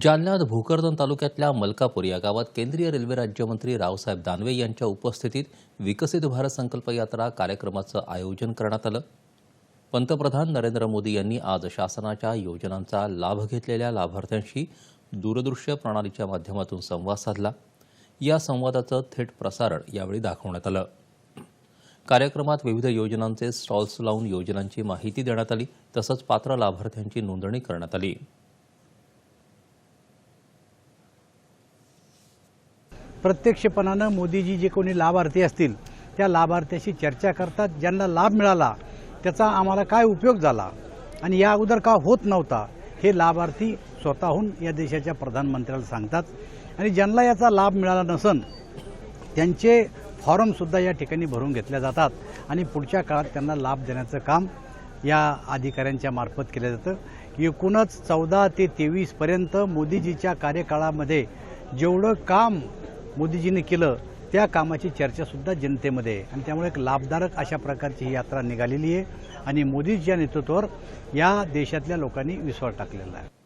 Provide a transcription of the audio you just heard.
जालन्यात भोकरदन तालुक्यातल्या मलकापूर या गावात केंद्रीय रेल्वे राज्यमंत्री रावसाहेब दानवे यांच्या उपस्थितीत विकसित भारत संकल्प यात्रा कार्यक्रमाचं आयोजन करण्यात आलं. पंतप्रधान नरेंद्र मोदी यांनी आज शासनाच्या योजनांचा लाभ घेतलेल्या लाभार्थ्यांशी दूरदृश्य प्रणालीच्या माध्यमातून संवाद साधला. या संवादाचं थेट प्रसारण यावेळी दाखवण्यात आलं. कार्यक्रमात विविध योजनांचे स्टॉल्स लावून योजनांची माहिती देण्यात आली तसंच पात्र लाभार्थ्यांची नोंदणी करण्यात आली. प्रत्यक्षपणानं मोदीजी जे कोणी लाभार्थी असतील त्या लाभार्थ्याशी चर्चा करतात. ज्यांना लाभ मिळाला त्याचा आम्हाला काय उपयोग झाला? आणि या अगोदर का होत नव्हता? हे लाभार्थी स्वतःहून या देशाच्या प्रधानमंत्र्याला सांगतात. आणि ज्यांना याचा लाभ मिळाला नसन त्यांचे फॉर्मसुद्धा या ठिकाणी भरून घेतल्या जातात. आणि पुढच्या काळात त्यांना लाभ देण्याचं काम या अधिकाऱ्यांच्या मार्फत केलं जातं. एकूणच चौदा ते तेवीसपर्यंत मोदीजीच्या कार्यकाळामध्ये जेवढं काम मोदीजीने केलं त्या कामाची चर्चासुद्धा जनतेमध्ये. आहे आणि त्यामुळे एक लाभदायक अशा प्रकारची ही यात्रा निघालेली आहे. आणि मोदीजीच्या नेतृत्वावर या देशातल्या लोकांनी विश्वास टाकलेला आहे.